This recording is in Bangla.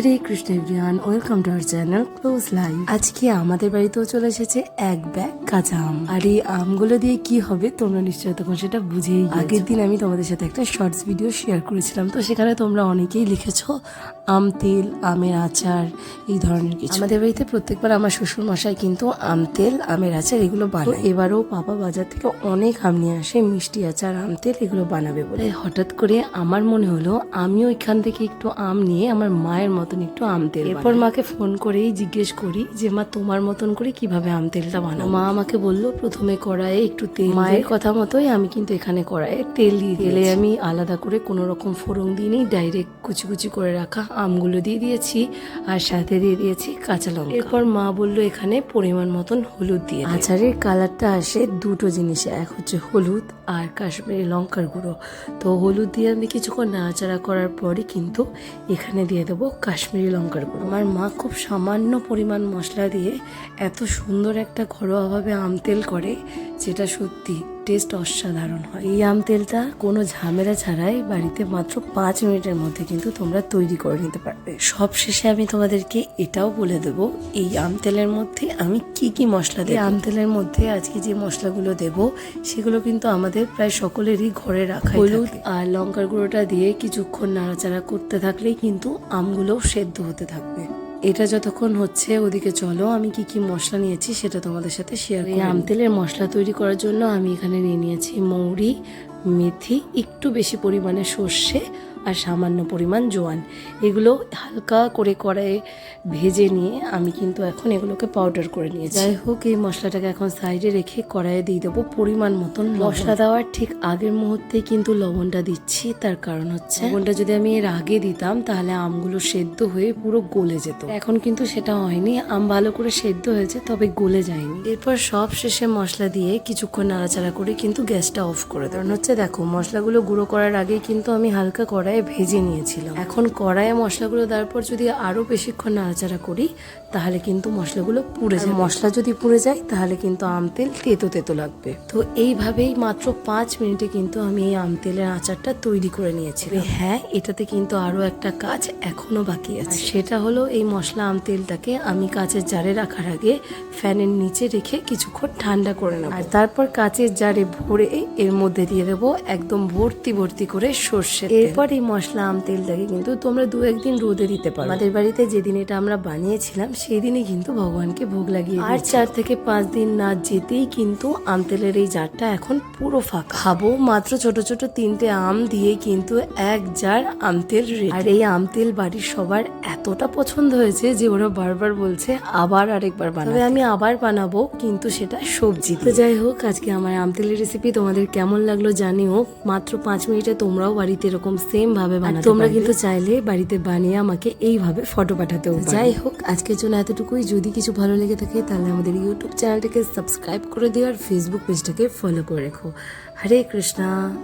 Hare Krishna everyone welcome to our channel close life আজকে আমাদের বাড়িতেও চলে এসেছে এক ব্যাগ কাঁচা আম। আর এই আমগুলো দিয়ে কি হবে তোমরা নিশ্চয়ই তখন সেটা বুঝেই আগের দিন আমি তোমাদের সাথে একটা শর্টস ভিডিও শেয়ার করেছিলাম, তো সেখানে তোমরা অনেকেই লিখেছো, আম তেল, আমের আচার, এই ধরনের কিছু। আমাদের বাড়িতে প্রত্যেকবার আমার শ্বশুর মশাই কিন্তু আম তেল, আমের আচার এগুলো বানায়। এবারও পাপা বাজার থেকে অনেক আম নিয়ে আসে, মিষ্টি আচার, আম তেল এগুলো বানাবে বলে। হঠাৎ করে আমার মনে হলো, আমিও এখান থেকে একটু আম নিয়ে আমার মায়ের মতন একটু আম তেল এরপর মাকে ফোন করেই জিজ্ঞেস করি যে মা তোমার মতন করে কীভাবে আম তেলটা বানাবো? মা আমাকে বলল প্রথমে কড়াইয়ে একটু তেল মায়ের কথা মতোই আমি কিন্তু এখানে কড়াইয়ে তেল দিয়ে তেলে আমি আলাদা করে কোনো রকম ফোড়ন দিইনি ডাইরেক্ট কুচি কুচি করে রাখা আমগুলো দিয়ে দিয়েছি আর সাথে দিয়ে দিয়েছি কাঁচা লঙ্কা। এরপর মা বলল এখানে পরিমাণ মতন হলুদ দিয়ে আচারের কালারটা আসে দুটো জিনিসে, এক হচ্ছে হলুদ আর কাশ্মীরি লঙ্কার গুঁড়ো। তো হলুদ দিয়ে আমি কিছুক্ষণ নাড়াচাড়া করার পরই কিন্তু এখানে দিয়ে দেবো কাশ্মীরি লঙ্কার গুঁড়ো। আমার মা খুব সামান্য পরিমাণ মশলা দিয়ে এত সুন্দর একটা ঘরোয়াভাবে আম তেল করে, যেটা সত্যি টেস্ট অসাধারণ হয়। এই আম তেলটা কোনো ঝামেলা ছাড়াই বাড়িতে মাত্র পাঁচ মিনিটের মধ্যে কিন্তু তোমরা তৈরি করে নিতে পারবে। সব শেষে আমি তোমাদেরকে এটাও বলে দেবো এই আম তেলের মধ্যে আমি কি কি মশলা দিই আম তেলের মধ্যে আজকে যে মশলাগুলো দেব সেগুলো কিন্তু আমাদের প্রায় সকলেরই ঘরে রাখা হলুদ আর লঙ্কার গুঁড়োটা দিয়ে কিছুক্ষণ নাড়াচাড়া করতে থাকলেই কিন্তু আমগুলোও সেদ্ধ হতে থাকবে। এটা যতক্ষণ হচ্ছে ওদিকে চলো আমি কি কি মশলা নিয়েছি সেটা তোমাদের সাথে শেয়ার করি আম তেলের মশলা তৈরি করার জন্য আমি এখানে নিয়ে নিয়েছি মৌরি মেথি একটু বেশি পরিমাণে সর্ষে আর সামান্য পরিমাণ জোয়ান। এগুলো হালকা করে কড়াইয়ে ভেজে নিয়ে আমি কিন্তু এখন এগুলোকে পাউডার করে নিয়েছি। যাই হোক, এই মশলাটাকে এখন সাইডে রেখে কড়াইয়ে দিয়ে দেবো পরিমাণ মতন মশলা দেওয়ার ঠিক আগের মুহূর্তে কিন্তু লবণটা দিচ্ছি। তার কারণ হচ্ছে লবণটা যদি আমি এর আগে দিতাম, তাহলে আমগুলো সেদ্ধ হয়ে পুরো গলে যেত। এখন কিন্তু সেটা হয়নি। আম ভালো করে সেদ্ধ হয়েছে, তবে গলে যায়নি। এরপর সব শেষে মশলা দিয়ে কিছুক্ষণ নাড়াচাড়া করে কিন্তু গ্যাসটা অফ করে দেওয়া কারণ হচ্ছে দেখো, মশলাগুলো গুঁড়ো করার আগে কিন্তু আমি হালকা কড়াইয়ে ভেজে নিয়েছিলাম। এখন কড়াইয়ে মশলাগুলো দেওয়ার পর যদি আরও বেশিক্ষণ নাড়াচাড়া করি তাহলে কিন্তু মশলাগুলো পুড়ে যায় মশলা যদি পুড়ে যায় তাহলে কিন্তু আম তেল তেতো তেতো লাগবে। তো এইভাবেই মাত্র পাঁচ মিনিটে কিন্তু আমি এই আম তেলের আচারটা তৈরি করে নিয়েছি হ্যাঁ এটাতে কিন্তু আরও একটা কাজ এখনও বাকি আছে। সেটা হলো এই মশলা আম তেলটাকে আমি কাঁচের জারে রাখার আগে ফ্যানের নিচে রেখে কিছুক্ষণ ঠান্ডা করে নেব। আর তারপর কাঁচের জারে ভরে এর মধ্যে দিয়ে দেবো একদম ভর্তি ভর্তি করে সর্ষে এরপর এই মশলা আম তেলটাকে কিন্তু তোমরা দু একদিন রোদে দিতে পারো। আমাদের বাড়িতে যেদিন এটা আমরা বানিয়েছিলাম সেই দিনই কিন্তু ভগবানকে ভোগ লাগিয়ে আর চার থেকে পাঁচ দিন না যেতেই কিন্তু আম তেলের এই জারটা এখন পুরো ফাঁকা। খাব মাত্র ছোট ছোট তিনটে আম দিয়ে কিন্তু এক জার আম তেল আর এই আম তেল বাড়ির সবার এতটা পছন্দ হয়েছে যে ওরা বারবার বলছে আবার আরেকবার বানাবো আমি আবার বানাবো কিন্তু সেটা সবজি তো যাই হোক আজকে আমার আম তেলের রেসিপি তোমাদের কেমন লাগল জানিও। মাত্র পাঁচ মিনিটে তোমরাও বাড়িতে এরকম সেম ভাবে বানাতে তোমরা কিন্তু চাইলে বাড়িতে বানিয়ে আমাকে এইভাবে ফটো পাঠাতেও পারো। যাই হোক আজকের জন্য এতটুকুই। যদি কিছু ভালো লেগে থাকে তাহলে আমাদের ইউটিউব চ্যানেলটাকে সাবস্ক্রাইব করে দিও আর ফেসবুক পেজটাকে ফলো করে রেখো। হরে কৃষ্ণা।